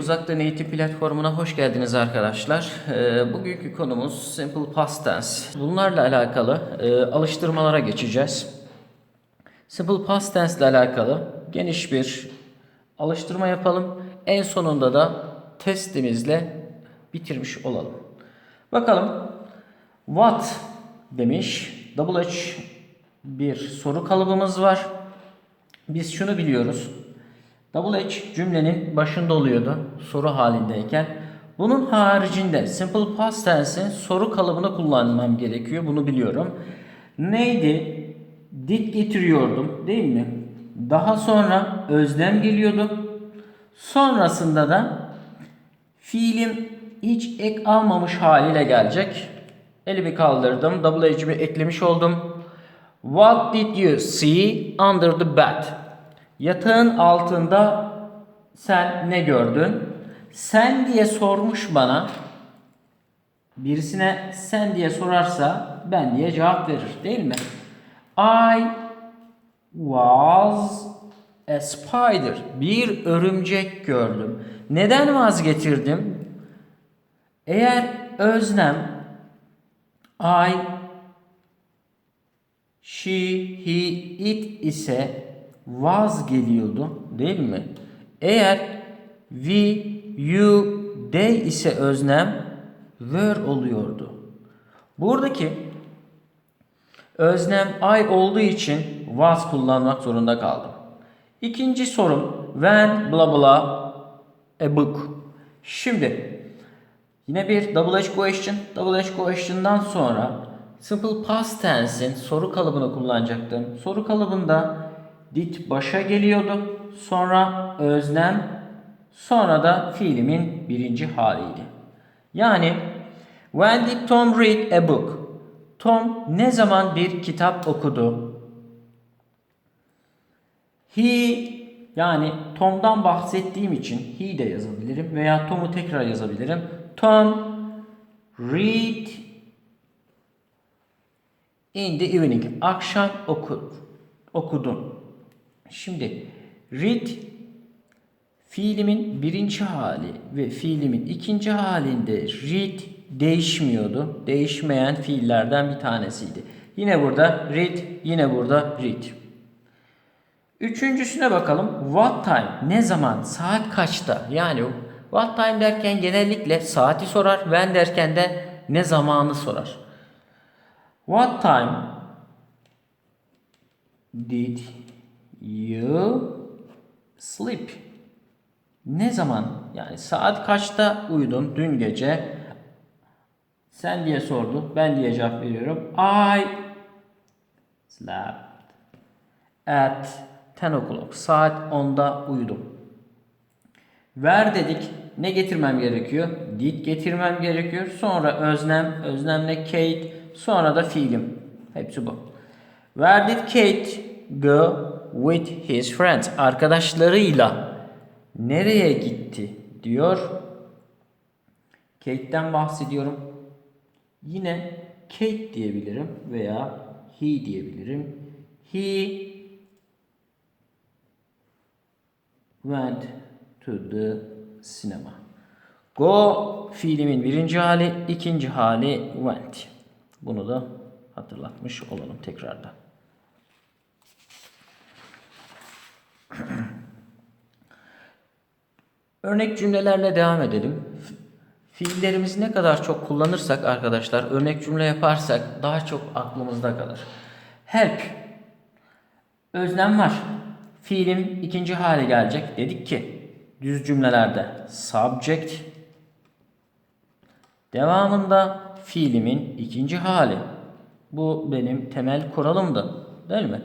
Uzaktan Eğitim Platformu'na hoş geldiniz arkadaşlar. Ee, bugünkü konumuz Simple Past Tense. Bunlarla alakalı e, alıştırmalara geçeceğiz. Simple Past Tense ile alakalı geniş bir alıştırma yapalım. En sonunda da testimizle bitirmiş olalım. Bakalım what demiş. Double H bir soru kalıbımız var. Biz şunu biliyoruz. Double H cümlenin başında oluyordu soru halindeyken. Bunun haricinde simple past tense'in soru kalıbını kullanmam gerekiyor. Bunu biliyorum. Neydi? Did getiriyordum değil mi? Daha sonra özlem geliyordu. Sonrasında da fiilim hiç ek almamış haliyle gelecek. Elimi kaldırdım. Double H'imi eklemiş oldum. What did you see under the bed? Yatağın altında sen ne gördün? Sen diye sormuş bana. Birisine sen diye sorarsa ben diye cevap verir değil mi? I was a spider. Bir örümcek gördüm. Neden vazgeçirdim? Eğer özlem I she, he, it ise was geliyordu değil mi? Eğer we, you, they ise öznem were oluyordu. Buradaki öznem I olduğu için was kullanmak zorunda kaldım. İkinci sorum when bla bla a book. Şimdi Yine bir double H question. Double H question'dan sonra simple past tense'in soru kalıbını kullanacaktım. Soru kalıbında did başa geliyordu. Sonra öznem, sonra da fiilimin birinci haliydi. Yani when did Tom read a book? Tom ne zaman bir kitap okudu? He yani Tom'dan bahsettiğim için he de yazabilirim veya Tom'u tekrar yazabilirim. Tom read in the evening. Akşam oku, okudum. Şimdi read fiilimin birinci hali ve fiilimin ikinci halinde read değişmiyordu. Değişmeyen fiillerden bir tanesiydi. Yine burada read, yine burada read. Üçüncüsüne bakalım. What time? Ne zaman? Saat kaçta? Yani what time derken genellikle saati sorar. When derken de ne zamanı sorar. What time did you sleep? Ne zaman? Yani saat kaçta uyudun dün gece? Sen diye sordu. Ben diye cevap veriyorum. I slept at 10 o'clock. Saat 10'da uyudum. Ver dedik. Ne getirmem gerekiyor? Did getirmem gerekiyor. Sonra öznem, öznemle Kate, sonra da fiilim. Hepsi bu. Where did Kate go with his friends? Arkadaşlarıyla nereye gitti diyor. Kate'den bahsediyorum. Yine Kate diyebilirim veya he diyebilirim. He went to the cinema. Go fiilimin birinci hali, ikinci hali went. Bunu da hatırlatmış olalım tekrardan. Örnek cümlelerle devam edelim. Fiillerimizi ne kadar çok kullanırsak arkadaşlar, örnek cümle yaparsak daha çok aklımızda kalır. Help. Özlem var. Fiilim ikinci hale gelecek. Dedik ki düz cümlelerde subject devamında fiilimin ikinci hali. Bu benim temel kuralımdı. Değil mi?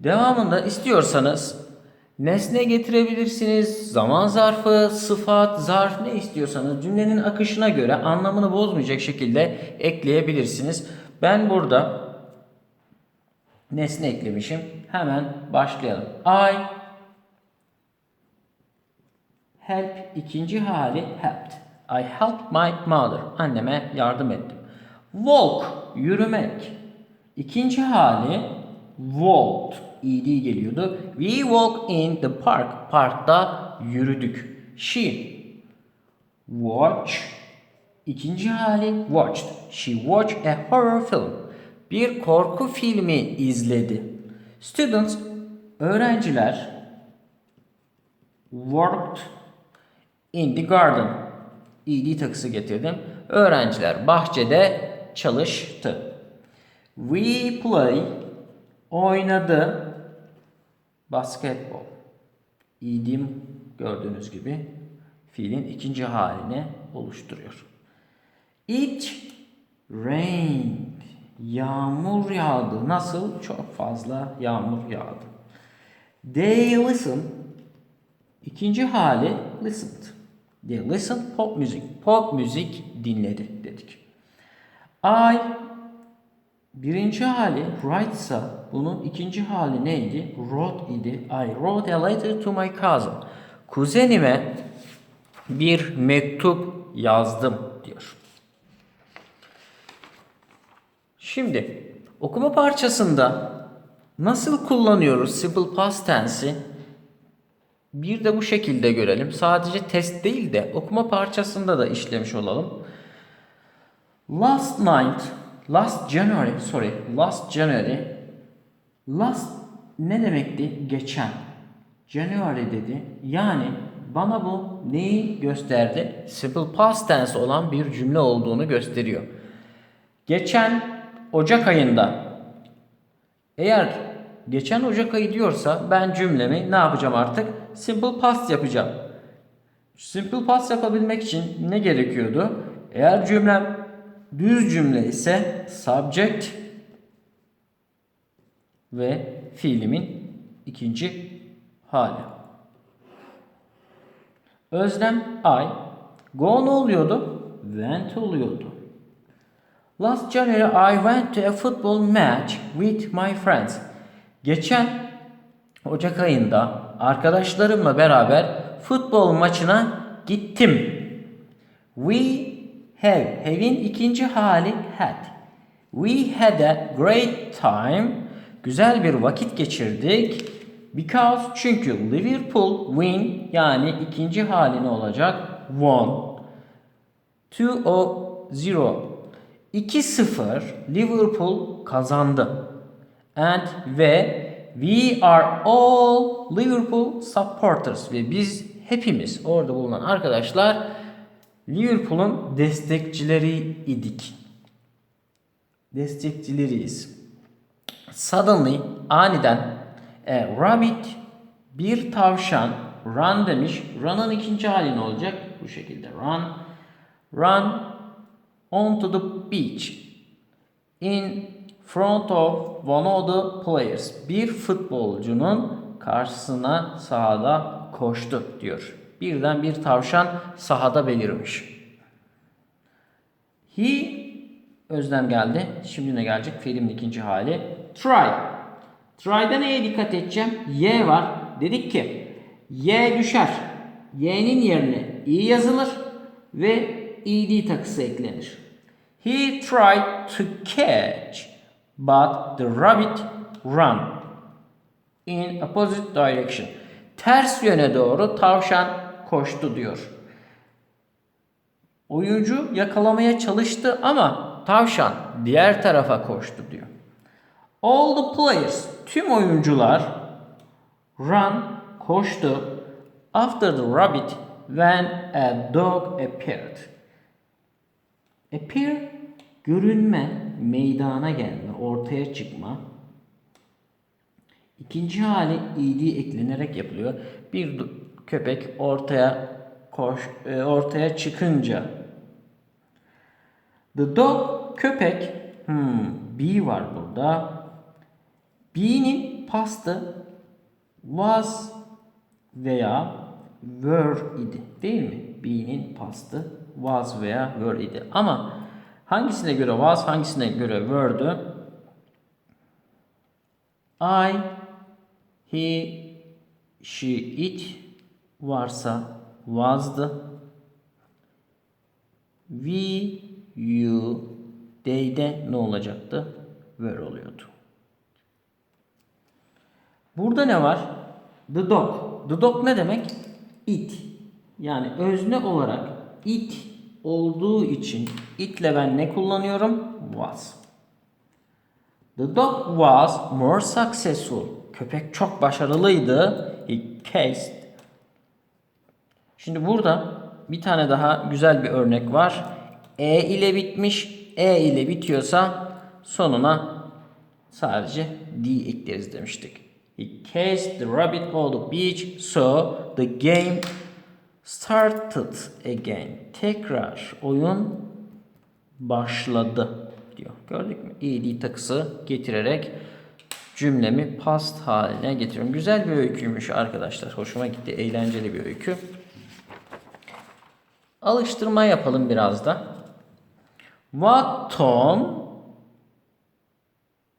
Devamında istiyorsanız nesne getirebilirsiniz. Zaman zarfı, sıfat, zarf ne istiyorsanız cümlenin akışına göre anlamını bozmayacak şekilde ekleyebilirsiniz. Ben burada nesne eklemişim. Hemen başlayalım. I help ikinci hali helped. I helped my mother. Anneme yardım ettim. Walk yürümek. İkinci hali walked. ed geliyordu. We walk in the park. Parkta yürüdük. She Watch. İkinci hali watched. She watched a horror film. Bir korku filmi izledi. Students, öğrenciler worked in the garden. ed takısı getirdim. Öğrenciler bahçede çalıştı. We play oynadı basketbol. İdim gördüğünüz gibi fiilin ikinci halini oluşturuyor. It rained. Yağmur yağdı. Nasıl? Çok fazla yağmur yağdı. They listened. İkinci hali listened. They listened pop music. Pop müzik dinledi dedik. I birinci hali write ise bunun ikinci hali neydi? Wrote idi. I wrote a letter to my cousin. Kuzenime bir mektup yazdım diyor. Şimdi okuma parçasında nasıl kullanıyoruz simple past tense'i? Bir de bu şekilde görelim. Sadece test değil de okuma parçasında da işlemiş olalım. Last night, last January, sorry, last January. Last ne demekti? Geçen. January dedi. Yani bana bu neyi gösterdi? Simple past tense olan bir cümle olduğunu gösteriyor. Geçen Ocak ayında eğer geçen Ocak ayı diyorsa ben cümlemi ne yapacağım artık? Simple past yapacağım. Simple past yapabilmek için ne gerekiyordu? Eğer cümlem düz cümle ise subject ve fiilimin ikinci hali. Özlem I. Go ne oluyordu? Went oluyordu. Last January I went to a football match with my friends. Geçen Ocak ayında arkadaşlarımla beraber futbol maçına gittim. We have. Have'in ikinci hali had. We had a great time. Güzel bir vakit geçirdik. Because çünkü Liverpool win yani ikinci hali ne olacak? Won. 2-0 2-0 Liverpool kazandı. And ve we are all Liverpool supporters ve biz hepimiz orada bulunan arkadaşlar Liverpool'un destekçileri idik. Destekçileriyiz. Suddenly aniden a rabbit bir tavşan run demiş. Run'ın ikinci hali ne olacak? Bu şekilde run. Run onto the beach in front of one of the players. Bir futbolcunun karşısına sahada koştu diyor. Birden bir tavşan sahada belirmiş. He özlem geldi. Şimdi ne gelecek? Fiilin ikinci hali. Try. Try'da neye dikkat edeceğim? Y var. Dedik ki Y düşer. Y'nin yerine i yazılır ve ed takısı eklenir. He tried to catch but the rabbit ran in opposite direction. Ters yöne doğru tavşan koştu diyor. Oyuncu yakalamaya çalıştı ama tavşan diğer tarafa koştu diyor. All the players, tüm oyuncular run, koştu after the rabbit when a dog appeared. Appear, görünme, meydana gelme, ortaya çıkma. İkinci hali ed eklenerek yapılıyor. Bir köpek ortaya koş, e, ortaya çıkınca The dog köpek hmm, B var burada. B'nin pastı was veya were idi. Değil mi? B'nin pastı was veya were idi. Ama hangisine göre was, hangisine göre were'dü? I, he, she, it varsa was'dı. We, you, they'de ne olacaktı? Were oluyordu. Burada ne var? The dog. The dog ne demek? It. Yani özne olarak It olduğu için itle ben ne kullanıyorum? Was. The dog was more successful. Köpek çok başarılıydı. He cased. Şimdi burada bir tane daha güzel bir örnek var. E ile bitmiş. E ile bitiyorsa sonuna sadece D ekleriz demiştik. He cased the rabbit on the beach so the game started again. Tekrar oyun başladı diyor. Gördük mü? ed takısı getirerek cümlemi past haline getiriyorum. Güzel bir öyküymüş arkadaşlar. Hoşuma gitti. Eğlenceli bir öykü. Alıştırma yapalım biraz da. What Tom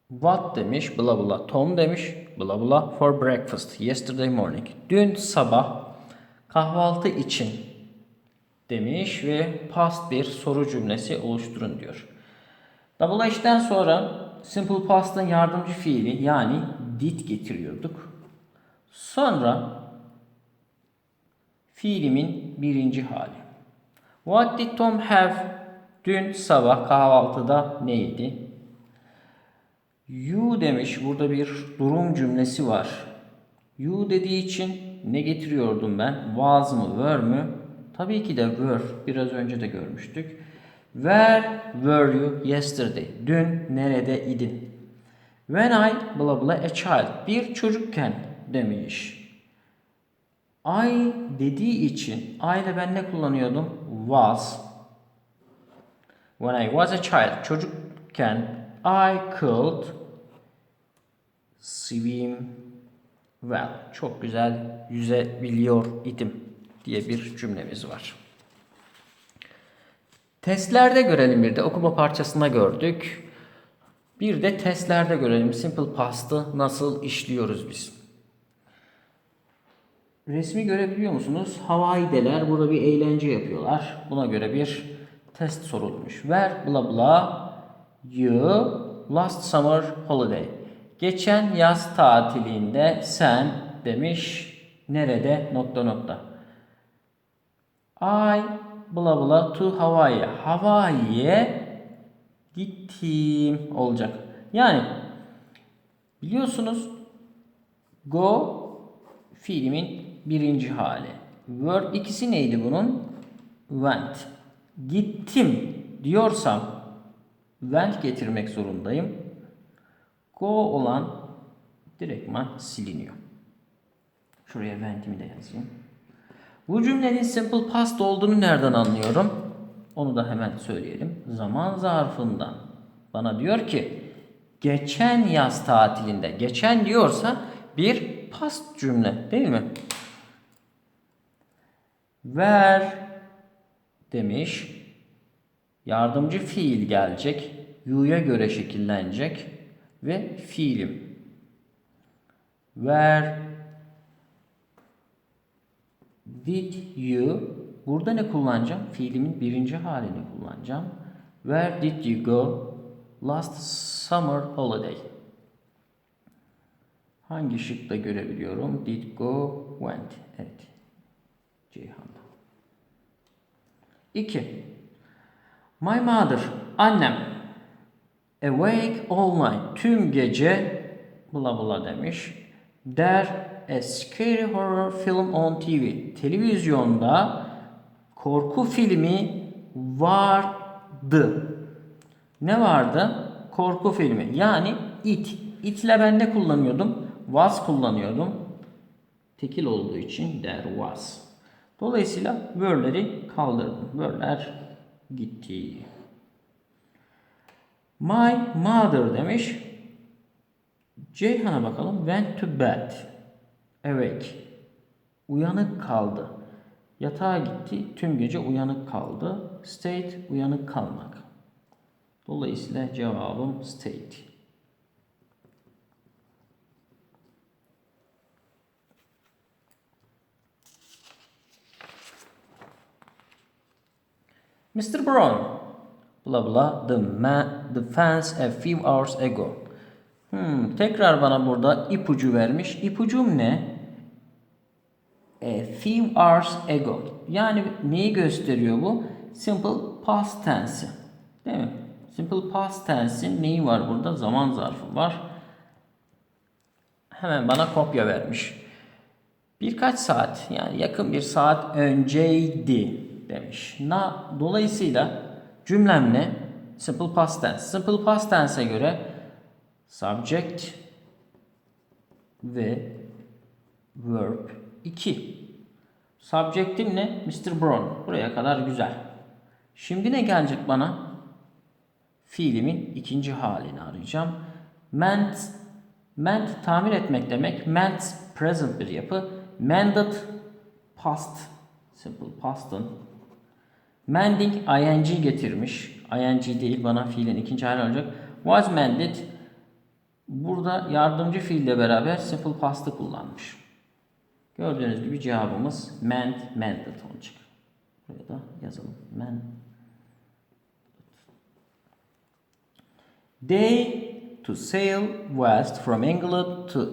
What demiş, bla bla. Tom demiş, bla bla. For breakfast, yesterday morning. Dün sabah kahvaltı için demiş ve past bir soru cümlesi oluşturun diyor. Double H'den sonra simple past'ın yardımcı fiili yani did getiriyorduk. Sonra fiilimin birinci hali. What did Tom have? Dün sabah kahvaltıda neydi? You demiş. Burada bir durum cümlesi var. You dediği için ne getiriyordum ben? Was mı, were mü? Tabii ki de were. Biraz önce de görmüştük. Where were you yesterday? Dün nerede idin? When I bla bla a child. Bir çocukken demiş. I dediği için I ile ben ne kullanıyordum? Was. When I was a child. Çocukken I could swim well. Çok güzel yüzebiliyor idim diye bir cümlemiz var. Testlerde görelim bir de okuma parçasında gördük. Bir de testlerde görelim simple past'ı nasıl işliyoruz biz. Resmi görebiliyor musunuz? Hawaii'deler burada bir eğlence yapıyorlar. Buna göre bir test sorulmuş. Where bla bla you last summer holiday. Geçen yaz tatilinde sen demiş nerede nokta nokta. I bla bla to Hawaii. Hawaii'ye gittim olacak. Yani biliyorsunuz go fiilimin birinci hali. Verb ikisi neydi bunun? Went. Gittim diyorsam went getirmek zorundayım. Go olan direktman siliniyor. Şuraya went'imi de yazayım. Bu cümlenin simple past olduğunu nereden anlıyorum? Onu da hemen söyleyelim. Zaman zarfından bana diyor ki geçen yaz tatilinde geçen diyorsa bir past cümle değil mi? Ver demiş. Yardımcı fiil gelecek. You'ya göre şekillenecek ve fiilim. Where did you burada ne kullanacağım? Fiilimin birinci halini kullanacağım. Where did you go last summer holiday? Hangi şıkta görebiliyorum? Did go, went. Evet. Ceyhan'da. 2. My mother, annem. Awake all night. Tüm gece bla bla demiş. There a scary horror film on TV. Televizyonda korku filmi vardı. Ne vardı? Korku filmi. Yani it. It ile ben ne kullanıyordum? Was kullanıyordum. Tekil olduğu için there was. Dolayısıyla were'leri kaldırdım. Were'ler gitti. My mother demiş. Ceyhan'a bakalım. Went to bed. Awake. Uyanık kaldı. Yatağa gitti. Tüm gece uyanık kaldı. Stayed uyanık kalmak. Dolayısıyla cevabım stayed. Mr. Brown, blah blah, the man, the fence a few hours ago. Hmm, tekrar bana burada ipucu vermiş. İpucum ne? a few hours ago. Yani neyi gösteriyor bu? Simple past tense'i. Değil mi? Simple past tense'in neyi var burada? Zaman zarfı var. Hemen bana kopya vermiş. Birkaç saat yani yakın bir saat önceydi demiş. Na, dolayısıyla cümlem ne? Simple past tense. Simple past tense'e göre subject ve verb 2. Subject'im ne? Mr. Brown. Buraya kadar güzel. Şimdi ne gelecek bana? Fiilimin ikinci halini arayacağım. Meant, meant tamir etmek demek. Meant present bir yapı. Mended past. Simple past'ın. Mending ing getirmiş. ing değil bana fiilin ikinci hali olacak. Was mended. Burada yardımcı fiille beraber simple past'ı kullanmış. Gördüğünüz gibi cevabımız mend, mended olacak. Buraya da yazalım. Mend. They to sail west from England to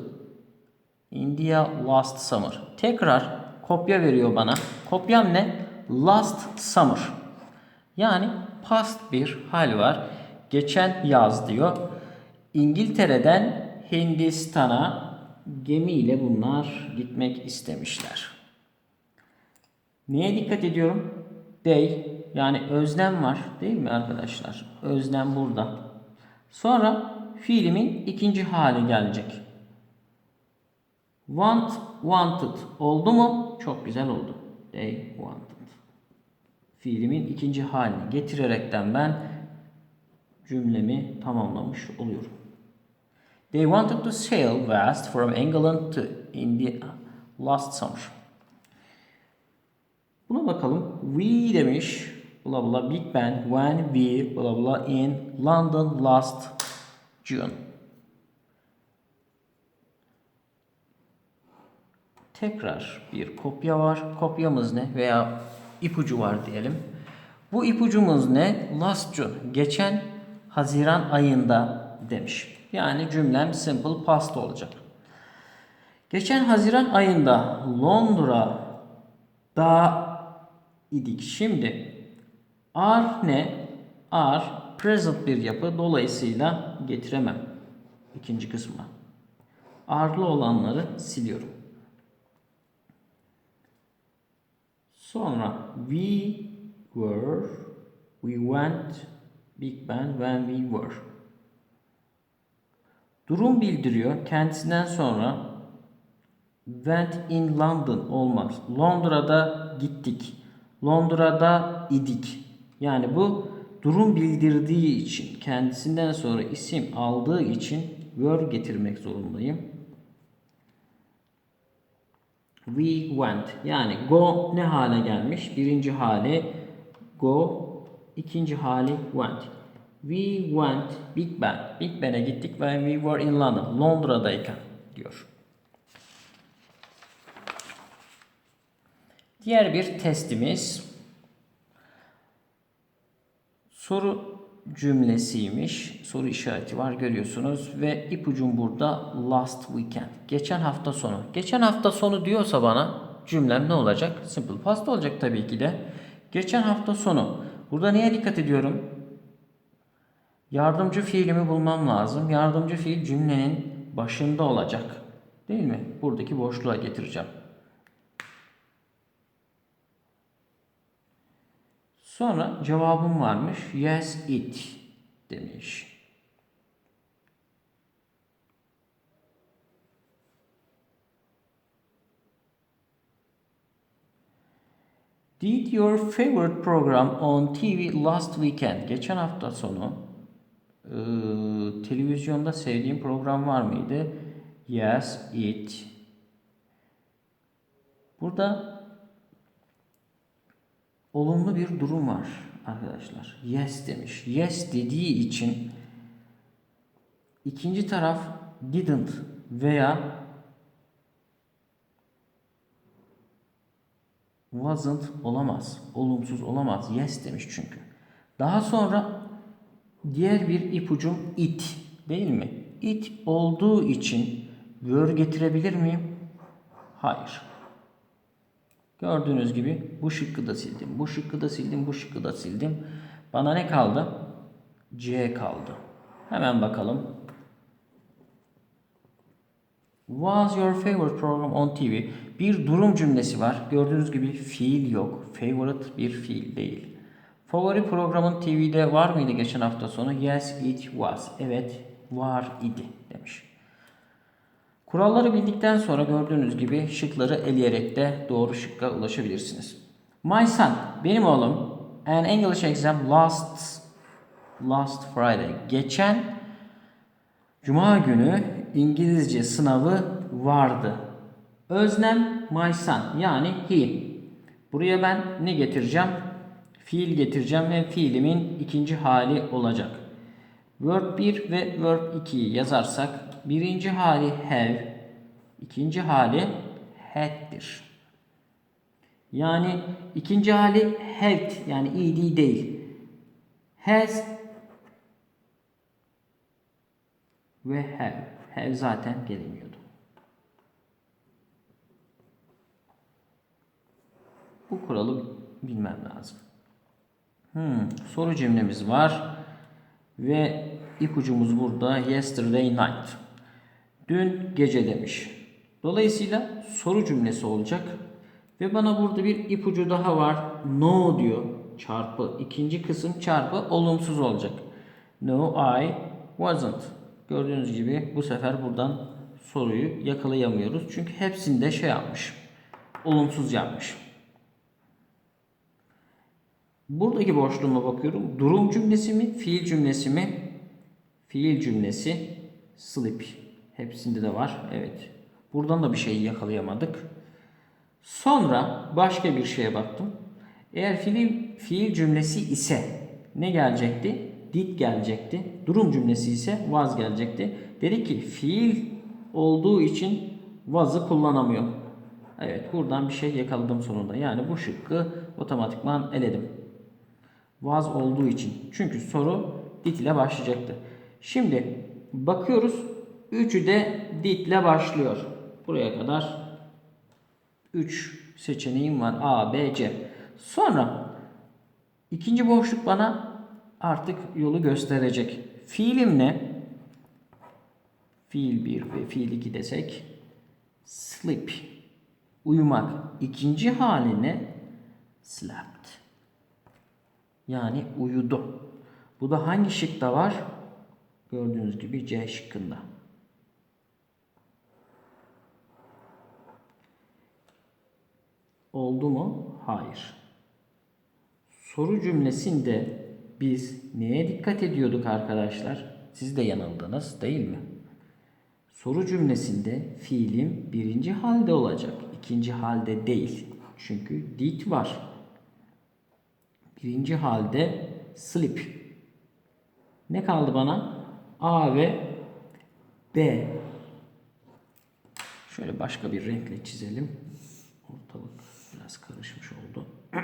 India last summer. Tekrar kopya veriyor bana. Kopyam ne? Last summer. Yani past bir hal var. Geçen yaz diyor. İngiltere'den Hindistan'a gemiyle bunlar gitmek istemişler. Neye dikkat ediyorum? They yani özlem var değil mi arkadaşlar? Özlem burada. Sonra fiilimin ikinci hali gelecek. Want, wanted oldu mu? Çok güzel oldu. They wanted. Fiilimin ikinci halini getirerekten ben cümlemi tamamlamış oluyorum. They wanted to sail west from England to India last summer. Buna bakalım. We demiş. Bla bla Big Ben when we bla bla in London last June. Tekrar bir kopya var. Kopyamız ne? Veya ipucu var diyelim. Bu ipucumuz ne? Last. Geçen Haziran ayında demiş. Yani cümlem simple past olacak. Geçen Haziran ayında Londra'da idik. Şimdi are ne? Are present bir yapı. Dolayısıyla getiremem. ikinci kısma. Are'lı olanları siliyorum. Sonra we were, we went, Big Ben when we were. Durum bildiriyor. Kendisinden sonra went in London olmaz. Londra'da gittik. Londra'da idik. Yani bu durum bildirdiği için, kendisinden sonra isim aldığı için were getirmek zorundayım. We went. Yani go ne hale gelmiş? Birinci hali go, ikinci hali went. We went Big Ben. Big Ben'e gittik when we were in London. Londra'dayken diyor. Diğer bir testimiz soru cümlesiymiş. Soru işareti var görüyorsunuz ve ipucum burada last weekend. Geçen hafta sonu. Geçen hafta sonu diyorsa bana cümlem ne olacak? Simple past olacak tabii ki de. Geçen hafta sonu. Burada neye dikkat ediyorum? Yardımcı fiilimi bulmam lazım. Yardımcı fiil cümlenin başında olacak. Değil mi? Buradaki boşluğa getireceğim. Sonra cevabım varmış. Yes it demiş. Did your favorite program on TV last weekend? Geçen hafta sonu e, televizyonda sevdiğim program var mıydı? Yes, it. Burada olumlu bir durum var arkadaşlar. Yes demiş. Yes dediği için ikinci taraf didn't veya wasn't olamaz. Olumsuz olamaz. Yes demiş çünkü. Daha sonra diğer bir ipucum it değil mi? It olduğu için were getirebilir miyim? Hayır. Gördüğünüz gibi bu şıkkı da sildim. Bu şıkkı da sildim. Bu şıkkı da sildim. Bana ne kaldı? C kaldı. Hemen bakalım. Was your favorite program on TV? Bir durum cümlesi var. Gördüğünüz gibi fiil yok. Favorite bir fiil değil. Favori programın TV'de var mıydı geçen hafta sonu? Yes it was. Evet var idi demiş. Kuralları bildikten sonra gördüğünüz gibi şıkları eleyerek de doğru şıkka ulaşabilirsiniz. My son, benim oğlum, an English exam last last Friday. Geçen Cuma günü İngilizce sınavı vardı. Öznem my son yani he. Buraya ben ne getireceğim? Fiil getireceğim ve fiilimin ikinci hali olacak. Verb 1 ve verb 2'yi yazarsak birinci hali have, ikinci hali had'dir. Yani ikinci hali had yani ed değil. Has ve have. Have zaten gelemiyordu. Bu kuralı bilmem lazım. Hmm, soru cümlemiz var. Ve ipucumuz burada yesterday night. Dün gece demiş. Dolayısıyla soru cümlesi olacak. Ve bana burada bir ipucu daha var. No diyor. Çarpı. ikinci kısım çarpı olumsuz olacak. No I wasn't. Gördüğünüz gibi bu sefer buradan soruyu yakalayamıyoruz. Çünkü hepsinde şey yapmış. Olumsuz yapmış. Buradaki boşluğuma bakıyorum. Durum cümlesi mi, fiil cümlesi mi? Fiil cümlesi sleep. Hepsinde de var. Evet. Buradan da bir şey yakalayamadık. Sonra başka bir şeye baktım. Eğer fiil, fiil cümlesi ise ne gelecekti? Did gelecekti. Durum cümlesi ise was gelecekti. Dedi ki fiil olduğu için was'ı kullanamıyor. Evet buradan bir şey yakaladım sonunda. Yani bu şıkkı otomatikman eledim. Was olduğu için. Çünkü soru did ile başlayacaktı. Şimdi bakıyoruz. Üçü de did ile başlıyor. Buraya kadar 3 seçeneğim var. A, B, C. Sonra ikinci boşluk bana artık yolu gösterecek. Fiilim ne? Fiil 1 ve fiil 2 desek sleep. Uyumak. İkinci hali ne? Slept. Yani uyudu. Bu da hangi şıkta var? Gördüğünüz gibi C şıkkında. Oldu mu? Hayır. Soru cümlesinde biz neye dikkat ediyorduk arkadaşlar? Siz de yanıldınız değil mi? Soru cümlesinde fiilim birinci halde olacak. ikinci halde değil. Çünkü did var. Birinci halde sleep. Ne kaldı bana? A ve B. Şöyle başka bir renkle çizelim. Biraz karışmış oldu.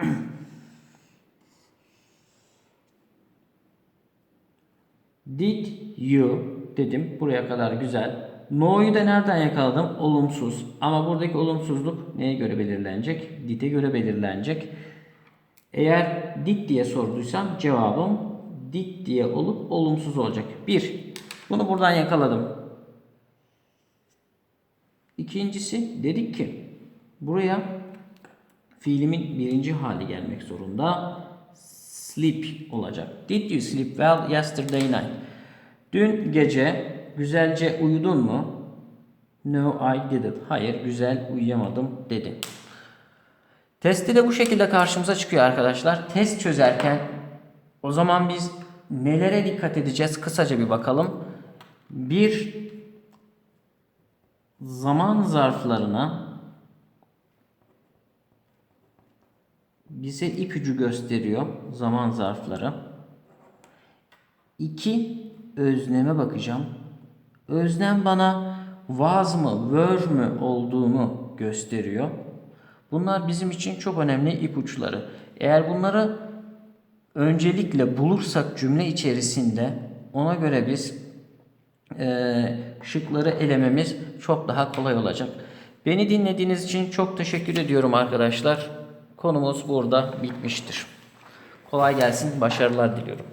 Did you dedim. Buraya kadar güzel. No'yu da nereden yakaladım? Olumsuz. Ama buradaki olumsuzluk neye göre belirlenecek? Did'e göre belirlenecek. Eğer did diye sorduysam cevabım did diye olup olumsuz olacak. Bir. Bunu buradan yakaladım. İkincisi dedik ki buraya fiilimin birinci hali gelmek zorunda. Sleep olacak. Did you sleep well yesterday night? Dün gece güzelce uyudun mu? No I didn't. Hayır güzel uyuyamadım dedi. Testi de bu şekilde karşımıza çıkıyor arkadaşlar. Test çözerken o zaman biz nelere dikkat edeceğiz? Kısaca bir bakalım. Bir zaman zarflarına bize ipucu gösteriyor zaman zarfları. İki özneme bakacağım. Öznem bana was mı, were mü olduğunu gösteriyor. Bunlar bizim için çok önemli ipuçları. Eğer bunları öncelikle bulursak cümle içerisinde ona göre biz e, şıkları elememiz çok daha kolay olacak. Beni dinlediğiniz için çok teşekkür ediyorum arkadaşlar. Konumuz burada bitmiştir. Kolay gelsin, başarılar diliyorum.